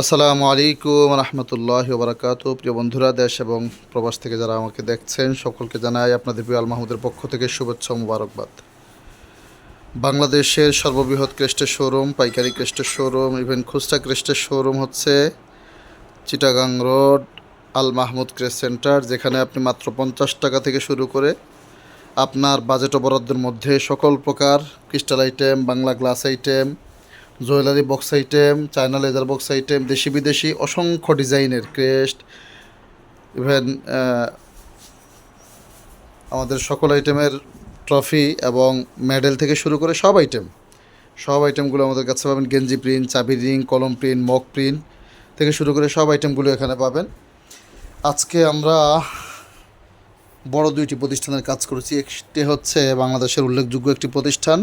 আসসালামু আলাইকুম রহমতুল্লাহ বারাকাতু। প্রিয় বন্ধুরা, দেশ এবং প্রবাস থেকে যারা আমাকে দেখছেন, সকলকে জানাই আপনাদের প্রিয় আল মাহমুদের পক্ষ থেকে শুভেচ্ছা মুবারকবাদ। বাংলাদেশের সর্ববৃহৎ ক্রেস্টের শোরুম, পাইকারি ক্রেস্টের শোরুম, ইভেন খুচরা ক্রেস্টের শোরুম হচ্ছে Chittagong road, Al Mahmud crest centre, যেখানে আপনি মাত্র পঞ্চাশ টাকা থেকে শুরু করে আপনার বাজেট বরাদ্দের মধ্যে সকল প্রকার crystal item, Bangla glass item jewellery box item China leather box item দেশি বিদেশি অসংখ্য ডিজাইনের ক্রেস্ট ইভেন আমাদের সকল আইটেমের ট্রফি এবং মেডেল থেকে শুরু করে সব আইটেম সব আইটেমগুলো আমাদের কাছে পাবেন। গেঞ্জি প্রিন্ট চাবি রিং কলম প্রিন্ট মক প্রিন্ট থেকে শুরু করে সব আইটেমগুলো এখানে পাবেন। আজকে আমরা বড় দুইটি প্রতিষ্ঠানের কাজ করেছি। একটি হচ্ছে বাংলাদেশের উল্লেখযোগ্য একটি প্রতিষ্ঠান,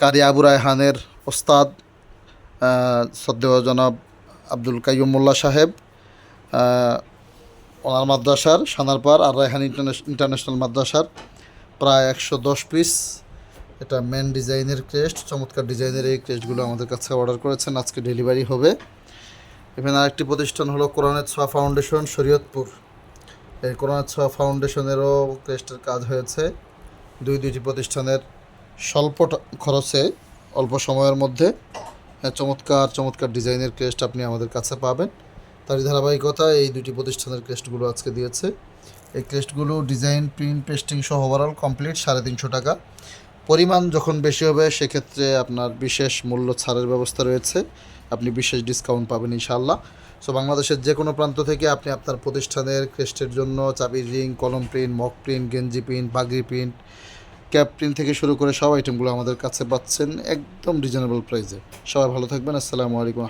কারি আবু রায়হানের ওস্তাদ শ্রদ্ধেয় জনাব আব্দুল কাইয়ুম মোল্লা সাহেব ওনার মাদ্রাসার সানারপার আর রায়হান ইন্টারন্যাশ- ইন্টারন্যাশনাল মাদ্রাসার প্রায় একশো দশ পিস এটা মেন ডিজাইনের ক্রেস্ট চমৎকার ডিজাইনের এই ক্রেস্টগুলো আমাদের কাছে অর্ডার করেছেন। আজকে ডেলিভারি হবে। এখানে আরেকটি প্রতিষ্ঠান হলো কোরআনের ছোয়া ফাউন্ডেশন শরীয়তপুর। এই কোরআনের ছোঁয়া ফাউন্ডেশনেরও ক্রেস্টের কাজ হয়েছে। দুই দুইটি প্রতিষ্ঠানের স্বল্প খরচে, অল্প সময়ের মধ্যে চমৎকার চমৎকার ডিজাইনের ক্রেস্ট আপনি আমাদের কাছে পাবেন। তারই ধারাবাহিকতা এই দুটি প্রতিষ্ঠানের ক্রেস্টগুলো আজকে দিয়েছে। এই ক্রেস্টগুলো ডিজাইন প্রিন্ট পেস্টিং সহ ওভারঅল কমপ্লিট সাড়ে তিনশো টাকা। পরিমাণ যখন বেশি হবে, সেক্ষেত্রে আপনার বিশেষ মূল্য ছাড়ের ব্যবস্থা রয়েছে। আপনি বিশেষ ডিসকাউন্ট পাবেন ইনশাল্লাহ সো বাংলাদেশের যে কোনো প্রান্ত থেকে আপনি আপনার প্রতিষ্ঠানের ক্রেস্টের জন্য চাবির রিং কলম প্রিন্ট মক প্রিন্ট গেঞ্জি প্রিন্ট বাগরি প্রিন্ট ক্যাপ প্রিন্ট থেকে শুরু করে সব আইটেমগুলো আমাদের কাছে পাচ্ছেন একদম রিজনেবল প্রাইসে সবাই ভালো থাকবেন, আসসালামু আলাইকুম।